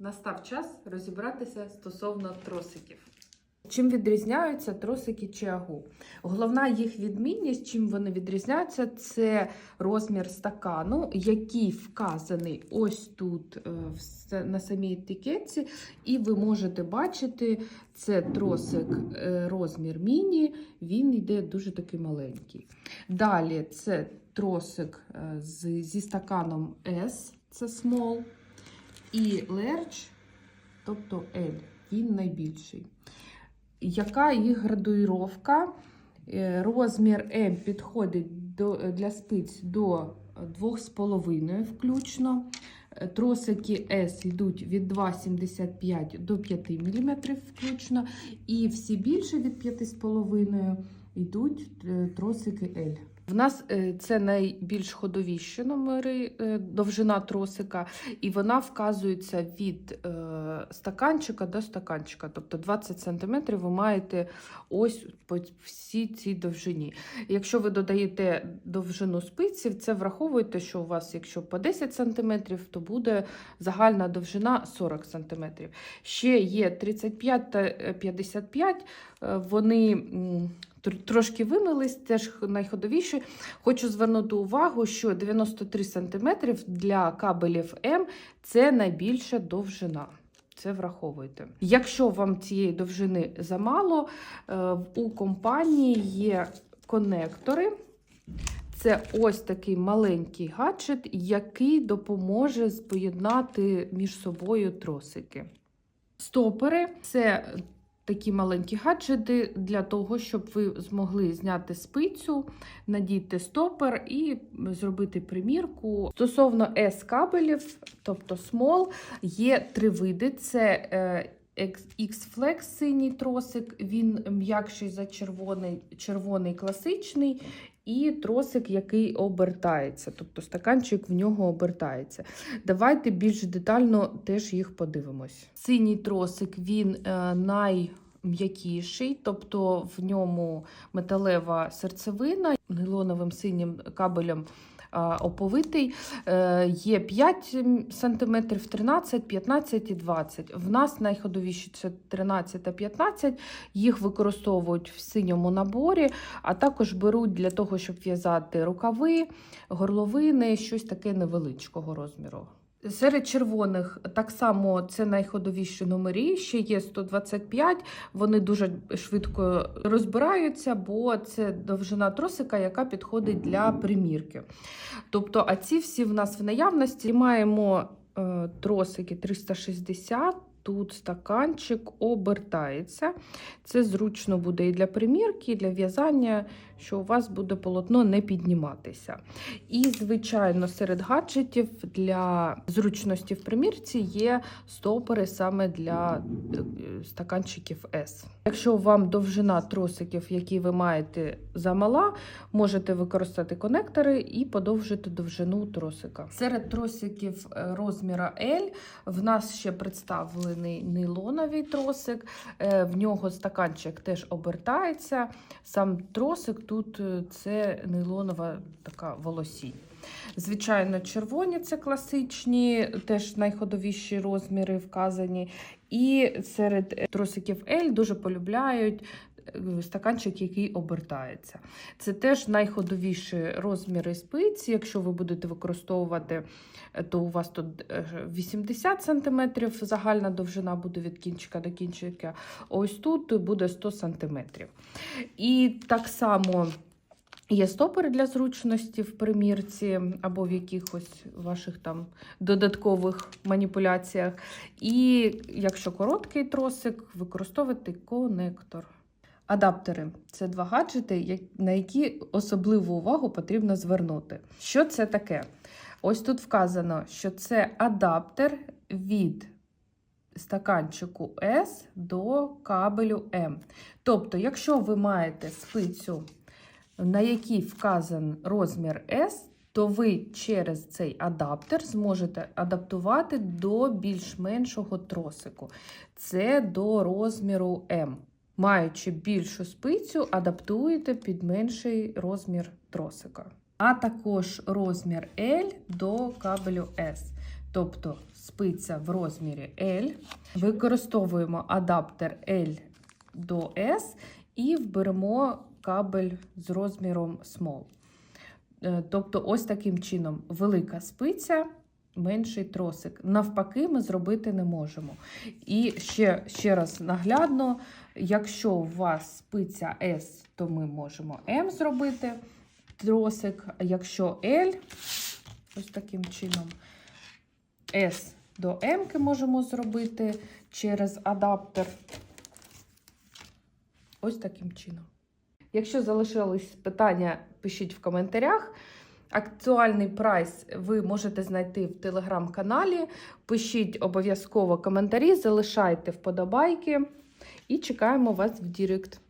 Настав час розібратися стосовно тросиків. Чим відрізняються тросики Чиагу? Головна їх відмінність, чим вони відрізняються, це розмір стакану, який вказаний ось тут е, на самій етикетці. І ви можете бачити, це тросик е, розмір міні, він йде дуже такий маленький. Далі це тросик е, зі стаканом S, це small, і large, тобто L, він найбільший. Яка їх градуїровка? Е, Розмір М підходить до, для спиць до 2,5 включно. Е, Тросики S йдуть від 2,75 до 5 мм включно. І всі більше від 5,5 йдуть е, тросики L. В нас е, це найбільш ходовіші номери, е, довжина тросика, і вона вказується від е, стаканчика до стаканчика. Тобто 20 см ви маєте ось по всій цій довжині. Якщо ви додаєте довжину спиців, це враховуйте, що у вас, якщо по 10 см, то буде загальна довжина 40 см. Ще є 35 та е, 55, е, вони. Трошки вимились, теж найходовіші. Хочу звернути увагу, що 93 см для кабелів М це найбільша довжина. Це враховуйте. Якщо вам цієї довжини замало, е, у компанії є конектори. Це ось такий маленький гаджет, який допоможе поєднати між собою тросики. Стопери це такі маленькі гаджети для того, щоб ви змогли зняти спицю, надіти стопер і зробити примірку. Стосовно S-кабелів, тобто Small, є три види: це е, X-Flex синій тросик, він м'якший за червоний, червоний класичний. І тросик, який обертається, тобто стаканчик в нього обертається. Давайте більш детально теж їх подивимось. Синій тросик він е, найм'якіший, тобто в ньому металева серцевина, нейлоновим синім кабелем оповитий. Е, Є 5 см, 13, 15 і 20. В нас найходовіші це 13 та 15. Їх використовують в синьому наборі, а також беруть для того, щоб в'язати рукави, горловини, щось таке невеличкого розміру. Серед червоних так само це найходовіші номери, ще є 125, вони дуже швидко розбираються, бо це довжина тросика, яка підходить для примірки. Тобто, а ці всі в нас в наявності маємо е, тросики 360. Тут стаканчик обертається. Це зручно буде і для примірки, і для в'язання, що у вас буде полотно не підніматися. І, звичайно, серед гаджетів для зручності в примірці є стопори саме для е, стаканчиків S. Якщо вам довжина тросиків, які ви маєте, замала, можете використати конектори і подовжити довжину тросика. Серед тросиків е, розміра L в нас ще представлений нейлоновий тросик. Е, В нього стаканчик теж обертається. Сам тросик тут е, це нейлонова така волосінь. Звичайно, червоні це класичні, теж найходовіші розміри вказані. І серед е, тросиків L дуже полюбляють стаканчик, який обертається. Це теж найходовіші розміри спиці. Якщо ви будете використовувати, е, то у вас тут е, 80 см загальна довжина буде від кінчика до кінчика. Ось тут буде 100 см. І так само. Є стопори для зручності в примірці або в якихось ваших там додаткових маніпуляціях. І якщо короткий тросик, використовувати конектор. Адаптери це два гаджети, на які особливу увагу потрібно звернути. Що це таке? Ось тут вказано, що це адаптер від стаканчику S до кабелю M. Тобто, якщо ви маєте спицю на якій вказан розмір S, то ви через цей адаптер зможете адаптувати до більш-меншого тросику. Це до розміру M. Маючи більшу спицю, адаптуєте під менший розмір тросика. А також розмір L до кабелю S. тобто спиця в розмірі L. Використовуємо адаптер L до S і вберемо кабель з розміром small. Е, Тобто, ось таким чином велика спиця, менший тросик. Навпаки, ми зробити не можемо. І ще, ще раз наглядно, якщо у вас спиця S, то ми можемо M зробити тросик, якщо L, ось таким чином, S до M можемо зробити через адаптер. Ось таким чином. Якщо залишились питання, пишіть в коментарях. Актуальний прайс ви можете знайти в телеграм-каналі. Пишіть обов'язково коментарі, залишайте вподобайки і чекаємо вас в Дірект.